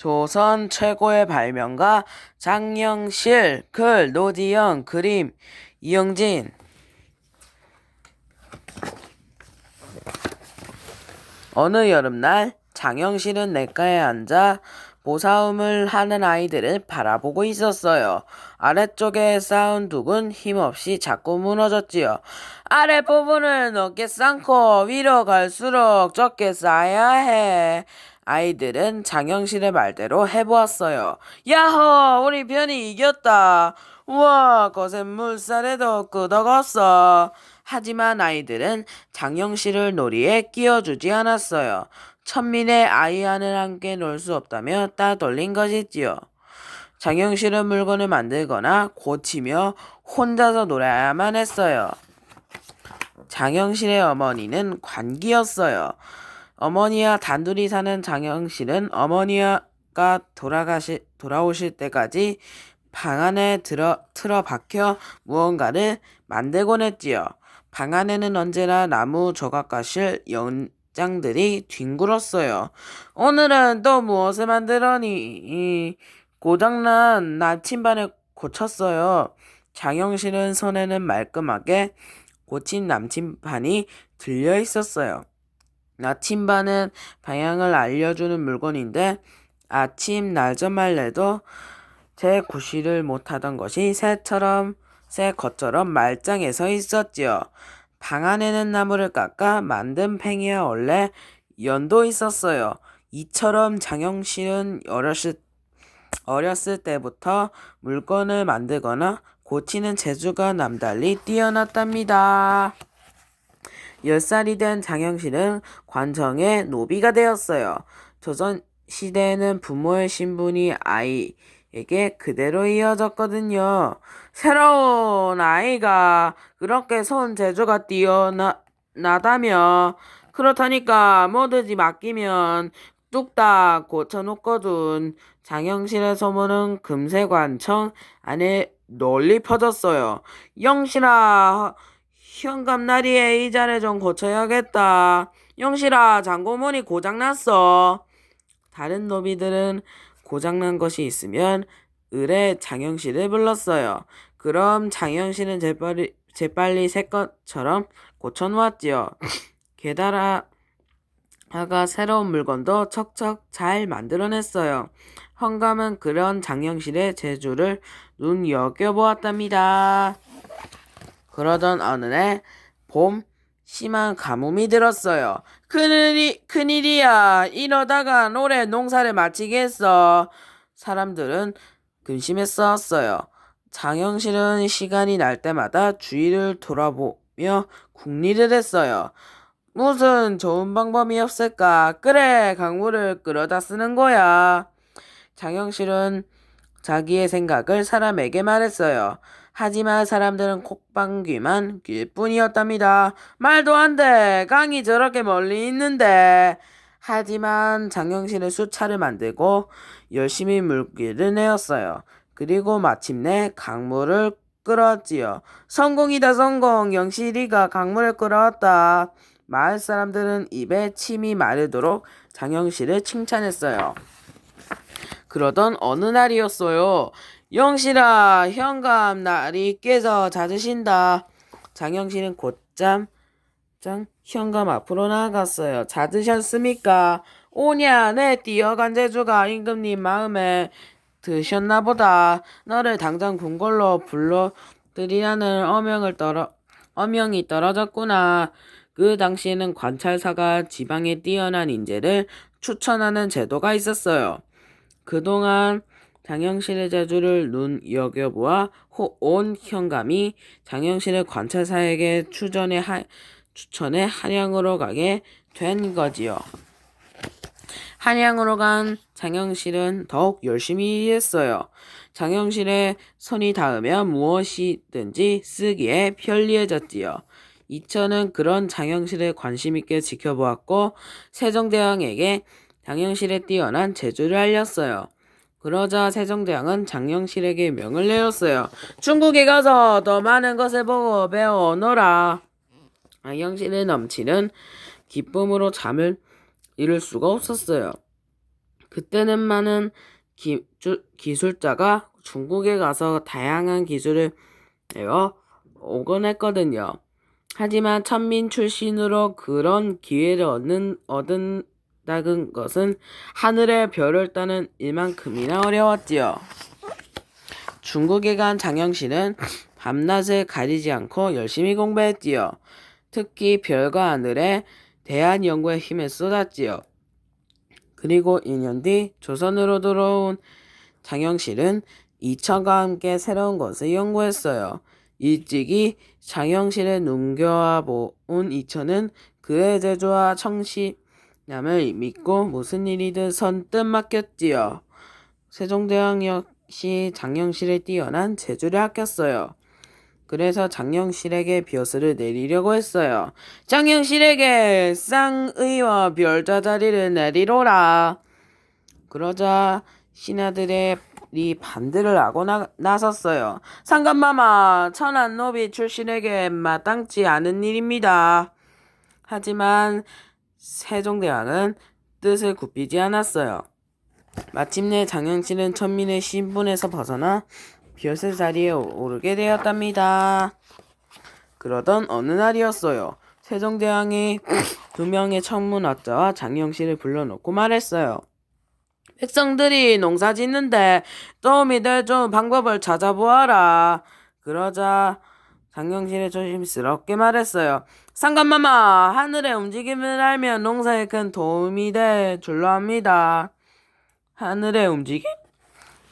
조선 최고의 발명가 장영실, 글 노지영, 그림 이영진. 어느 여름날 장영실은 냇가에 앉아 보사움을 하는 아이들을 바라보고 있었어요. 쌓은 둑은 힘없이 자꾸 무너졌지요. 아랫부분을 넓게 쌓고 위로 갈수록 적게 쌓아야 해. 아이들은 장영실의 말대로 해보았어요. 야호! 우리 편이 이겼다. 우와! 거센 물살에도 끄덕었어. 하지만 아이들은 장영실을 놀이에 끼워주지 않았어요. 천민의 아이와는 함께 놀 수 없다며 따돌린 것이지요. 장영실은 물건을 만들거나 고치며 혼자서 놀아야만 했어요. 장영실의 어머니는 관기였어요. 어머니와 단둘이 사는 장영실은 어머니가 돌아가시, 돌아오실 때까지 방 안에 들어, 틀어 박혀 무언가를 만들곤 했지요. 방 안에는 언제나 나무 조각가실 연장들이 뒹굴었어요. 오늘은 또 무엇을 만들어니? 고장난 나침반을 고쳤어요. 장영실은 손에는 말끔하게 고친 나침반이 들려 있었어요. 나침반은 방향을 알려주는 물건인데 아침 날저말래도 제 구실을 못하던 것이 새처럼 새 것처럼 말짱해 서 있었지요. 방 안에는 나무를 깎아 만든 팽이와 원래 연도 있었어요. 이처럼 장영실은 어렸을, 어렸을 때부터 물건을 만들거나 고치는 재주가 남달리 뛰어났답니다. 열 살이 된 장영실은 관청의 노비가 되었어요. 조선 시대에는 부모의 신분이 아이에게 그대로 이어졌거든요. 새로운 아이가 그렇게 손 재주가 뛰어나다며 그렇다니까 뭐든지 맡기면 뚝딱 고쳐놓거든. 장영실의 소문은 금세 관청 안에 널리 퍼졌어요. 영실아, 현감나리에 이 자리 좀 고쳐야겠다. 영실아, 장고문이 고장났어. 다른 노비들은 고장난 것이 있으면 을에 장영실을 불렀어요. 그럼 장영실은 재빨리, 재빨리 새 것처럼 고쳐놓았지요. 게다가 새로운 물건도 척척 잘 만들어냈어요. 헝감은 그런 장영실의 재주를 눈여겨보았답니다. 그러던 어느 날 봄 심한 가뭄이 들었어요. 큰일이, 큰일이야. 이러다가 올해 농사를 마치겠어. 사람들은 근심했었어요. 장영실은 시간이 날 때마다 주위를 돌아보며 궁리를 했어요. 무슨 좋은 방법이 없을까? 그래, 강물을 끌어다 쓰는 거야. 장영실은 자기의 생각을 사람에게 말했어요. 하지만 사람들은 콧방귀만 낄 뿐이었답니다. 말도 안 돼. 강이 저렇게 멀리 있는데. 하지만 장영실은 수차를 만들고 열심히 물기를 내었어요. 그리고 마침내 강물을 끌었지요. 성공이다 성공. 영실이가 강물을 끌어왔다. 마을 사람들은 입에 침이 마르도록 장영실을 칭찬했어요. 그러던 어느 날이었어요. 영실아, 현감 날이 깨서 잦으신다. 장영실은 곧장 장 현감 앞으로 나아갔어요. 잦으셨습니까? 오냐, 내 뛰어간 재주가 임금님 마음에 드셨나 보다. 너를 당장 궁궐로 불러들이라는 어명을 떨어 어명이 떨어졌구나. 그 당시에는 관찰사가 지방에 뛰어난 인재를 추천하는 제도가 있었어요. 그동안 장영실의 재주를 눈여겨보아 온 현감이 장영실의 관찰사에게 추전에 하, 추천해 한양으로 가게 된 거지요. 한양으로 간 장영실은 더욱 열심히 일했어요. 장영실의 손이 닿으면 무엇이든지 쓰기에 편리해졌지요. 이천은 그런 장영실을 관심 있게 지켜보았고 세종대왕에게 장영실의 뛰어난 재주를 알렸어요. 그러자 세종대왕은 장영실에게 명을 내렸어요. 중국에 가서 더 많은 것을 보고 배워오너라. 장영실의 넘치는 기쁨으로 잠을 이룰 수가 없었어요. 그때는 많은 기, 주, 기술자가 중국에 가서 다양한 기술을 배워 오곤 했거든요. 하지만 천민 출신으로 그런 기회를 얻는, 얻은다는 것은 하늘의 별을 따는 일만큼이나 어려웠지요. 중국에 간 장영실은 밤낮을 가리지 않고 열심히 공부했지요. 특히 별과 하늘에 대한 연구에 힘을 쏟았지요. 그리고 2년 뒤 조선으로 들어온 장영실은 이천과 함께 새로운 것을 연구했어요. 일찍이 장영실에 눈겨와 본 이천은 그의 제조와 청신함을 믿고 무슨 일이든 선뜻 맡겼지요. 세종대왕 역시 장영실의 뛰어난 재주를 아꼈어요. 그래서 장영실에게 벼슬을 내리려고 했어요. 장영실에게 쌍의와 별자 자리를 내리로라. 그러자 신하들의 이 반대를 하고 나, 나섰어요. 상감마마, 천안 노비 출신에게 마땅치 않은 일입니다. 하지만 세종대왕은 뜻을 굽히지 않았어요. 마침내 장영실은 천민의 신분에서 벗어나 벼슬 자리에 오르게 되었답니다. 그러던 어느 날이었어요. 세종대왕이 두 명의 청문학자와 장영실을 불러놓고 말했어요. 백성들이 농사 짓는데 도움이 될 좋은 방법을 찾아보아라. 그러자 장영실이 조심스럽게 말했어요. 상감마마, 하늘의 움직임을 알면 농사에 큰 도움이 될 줄로 압니다. 하늘의 움직임?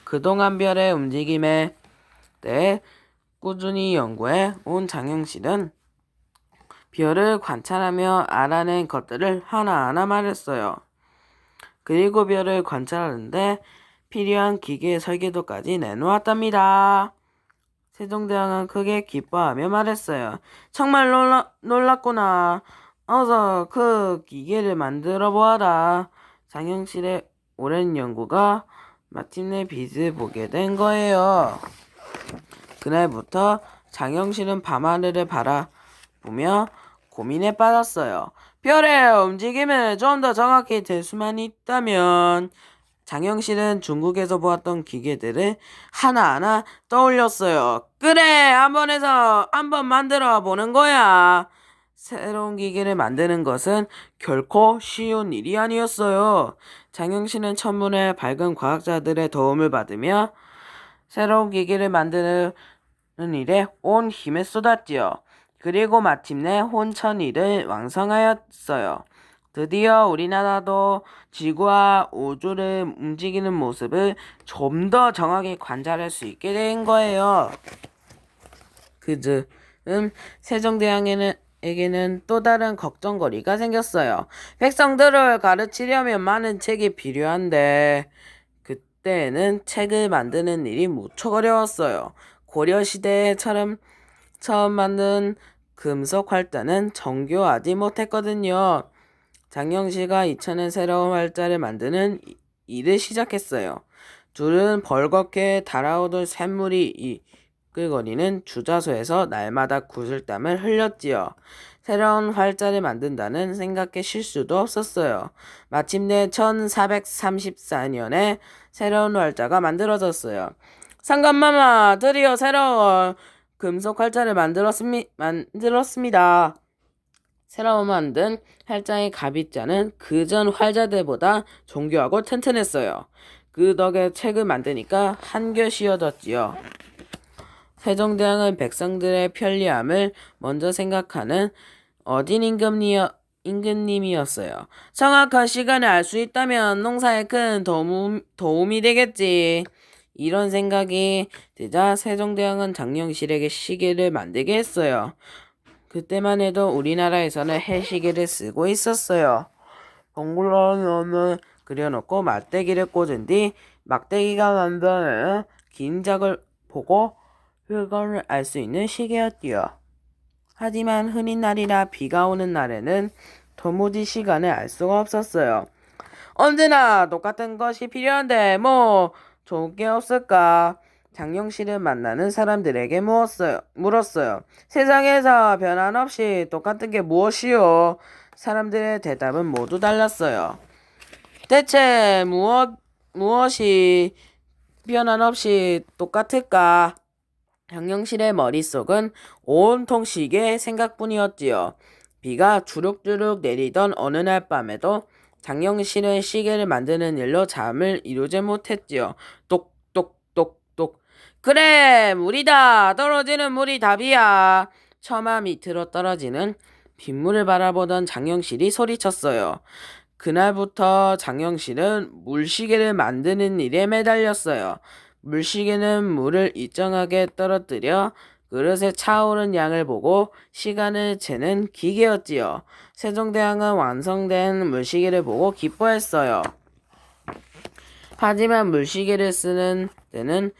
그동안 별의 움직임에 대해 꾸준히 연구해 온 장영실은 별을 관찰하며 알아낸 것들을 하나하나 말했어요. 그리고 별을 관찰하는데 필요한 기계 설계도까지 내놓았답니다. 세종대왕은 크게 기뻐하며 말했어요. 정말 놀라, 놀랐구나. 어서 그 기계를 만들어 보아라. 장영실의 오랜 연구가 마침내 빛을 보게 된 거예요. 그날부터 장영실은 밤하늘을 바라보며 고민에 빠졌어요. 별의 움직임을 좀 더 정확히 될 수만 있다면 장영실은 중국에서 보았던 기계들을 하나하나 떠올렸어요. 그래, 한번 해서 한번 만들어 보는 거야. 새로운 기계를 만드는 것은 결코 쉬운 일이 아니었어요. 장영실은 천문의 밝은 과학자들의 도움을 받으며 새로운 기계를 만드는 일에 온 힘을 쏟았지요. 그리고 마침내 혼천일을 왕성하였어요. 드디어 우리나라도 지구와 우주를 움직이는 모습을 좀 더 정확히 관찰할 수 있게 된 거예요. 그즈음 세종대왕에는 에게는 또 다른 걱정거리가 생겼어요. 백성들을 가르치려면 많은 책이 필요한데 그때는 책을 만드는 일이 무척 어려웠어요. 고려 시대처럼 처음 만든 금속 활자는 정교하지 못했거든요. 장영실과 이천은 새로운 활자를 만드는 일을 시작했어요. 둘은 벌겋게 달아오던 샘물이 이끌거리는 주자소에서 날마다 구슬땀을 흘렸지요. 새로운 활자를 만든다는 생각에 실수도 없었어요. 마침내 1434년에 새로운 활자가 만들어졌어요. 상감마마, 드디어 새로운 금속 활자를 만들었습니, 만들었습니다. 새로 만든 활자의 가빗자는 그전 활자들보다 정교하고 튼튼했어요. 그 덕에 책을 만드니까 한결 쉬워졌지요. 세종대왕은 백성들의 편리함을 먼저 생각하는 어딘 임금이여, 임금님이었어요. 정확한 시간을 알 수 있다면 농사에 큰 도움, 도움이 되겠지. 이런 생각이 드자 세종대왕은 장영실에게 시계를 만들게 했어요. 그때만 해도 우리나라에서는 해시계를 쓰고 있었어요. 동굴론을 그려놓고 막대기를 꽂은 뒤 막대기가 만드는 긴 작을 보고 혈관을 알 수 있는 시계였디요. 하지만 흐린 날이나 비가 오는 날에는 도무지 시간을 알 수가 없었어요. 언제나 똑같은 것이 필요한데 뭐 좋은 게 없을까? 장영실을 만나는 사람들에게 물었어요. 물었어요. 세상에서 변함 없이 똑같은 게 무엇이요? 사람들의 대답은 모두 달랐어요. 대체 무엇, 무엇이 변환 없이 똑같을까? 장영실의 머릿속은 온통 시계의 생각뿐이었지요. 비가 주룩주룩 내리던 어느 날 밤에도 장영실은 시계를 만드는 일로 잠을 이루지 못했지요. 똑똑똑똑. 그래, 물이다. 떨어지는 물이 답이야. 처마 밑으로 떨어지는 빗물을 바라보던 장영실이 소리쳤어요. 그날부터 장영실은 물시계를 만드는 일에 매달렸어요. 물시계는 물을 일정하게 떨어뜨려 그릇에 차오른 양을 보고 시간을 재는 기계였지요. 세종대왕은 완성된 물시계를 보고 기뻐했어요. 하지만 물시계를 쓰는 데는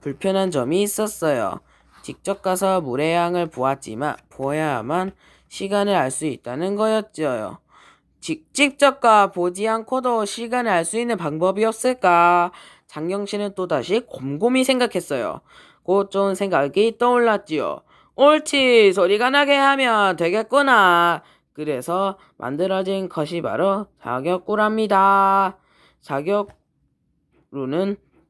불편한 점이 있었어요. 직접 가서 물의 양을 보았지만 보아야만 시간을 알 수 있다는 거였지요. 직, 직접 가 보지 않고도 시간을 알 수 있는 방법이 없을까? 장영실은 또다시 곰곰이 생각했어요. 곧 좋은 생각이 떠올랐지요. 옳지, 소리가 나게 하면 되겠구나. 그래서 만들어진 것이 바로 자격구랍니다. 자격루는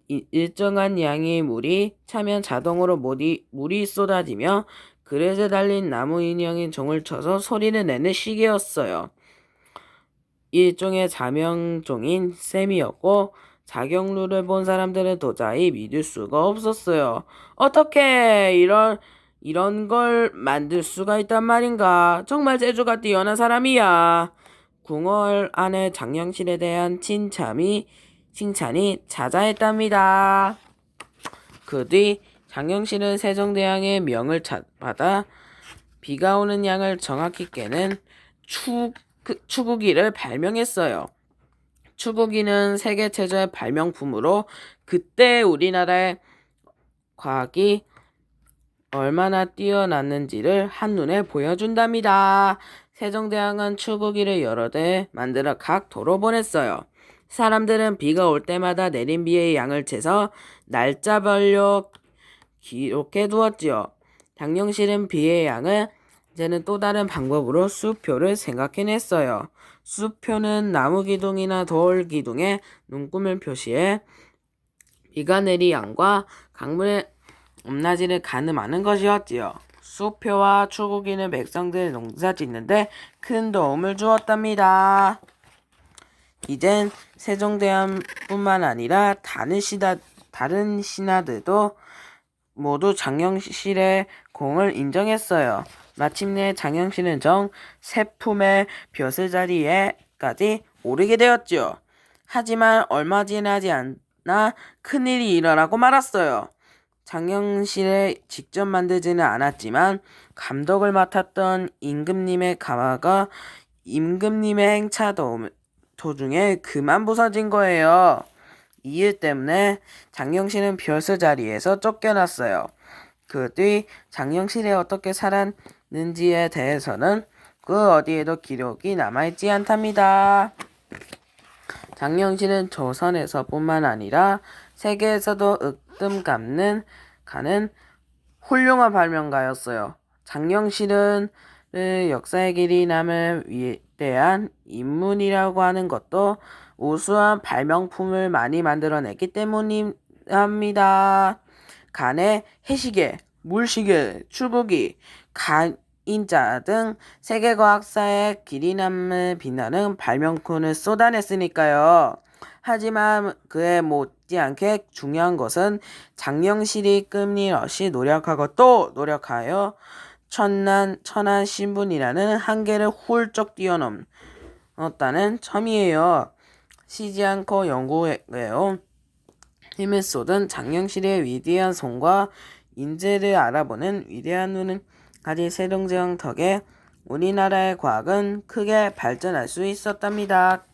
이- 일정한 양의 물이 차면 자동으로 물이 쏟아지며 그릇에 달린 나무 인형인 종을 쳐서 소리를 내는 시계였어요. 일종의 자명종인 셈이었고 자격루를 본 사람들은 도저히 믿을 수가 없었어요. 어떻게 이런 이런 걸 만들 수가 있단 말인가? 정말 재주가 뛰어난 사람이야. 궁궐 안의 장영실에 대한 칭찬이 칭찬이 자자했답니다. 그 뒤 장영실은 세종대왕의 명을 차- 받아 비가 오는 양을 정확히 깨는 추, 그, 추구기를 발명했어요. 추구기는 세계 최저의 발명품으로 그때 우리나라의 과학이 얼마나 뛰어났는지를 한눈에 보여준답니다. 세종대왕은 추구기를 여러 대 만들어 각 도로 보냈어요. 사람들은 비가 올 때마다 내린 비의 양을 재서 날짜별로 기록해 두었지요. 장영실은 비의 양을 이제는 또 다른 방법으로 수표를 생각해냈어요. 수표는 나무 기둥이나 돌 기둥에 눈금을 표시해 비가 내리 양과 강물의 높낮이를 가늠하는 것이었지요. 수표와 추구기는 백성들 농사 짓는데 큰 도움을 주었답니다. 이젠 세종대왕뿐만 아니라 다른 신하, 다른 신하들도 모두 장영실의 공을 인정했어요. 마침내 장영실은 정 세품의 벼슬 자리에까지 오르게 되었죠. 하지만 얼마 지나지 않아 큰일이 일어나고 말았어요. 장영실에 직접 만들지는 않았지만 감독을 맡았던 임금님의 가마가 임금님의 행차 도, 도중에 그만 부서진 거예요. 이 일 때문에 장영실은 벼슬 자리에서 쫓겨났어요. 그 뒤 장영실이 어떻게 살았 는지에 대해서는 그 어디에도 기록이 남아있지 않답니다. 장영실은 조선에서뿐만 아니라 세계에서도 으뜸 갚는 가는 훌륭한 발명가였어요. 장영실은 그 역사의 길이 남을 위대한 인문이라고 하는 것도 우수한 발명품을 많이 만들어냈기 때문입니다. 간의 해시계, 물시계, 추구기, 간 인자 등 세계과학사의 길이 남을 빛나는 발명품을 쏟아냈으니까요. 하지만 그에 못지않게 중요한 것은 장영실이 끊임 없이 노력하고 또 노력하여 천난 천한 신분이라는 한계를 훌쩍 뛰어넘었다는 점이에요. 쉬지 않고 연구해온 힘을 쏟은 장영실의 위대한 손과 인재를 알아보는 위대한 눈은 가진 세종대왕 덕에 우리나라의 과학은 크게 발전할 수 있었답니다.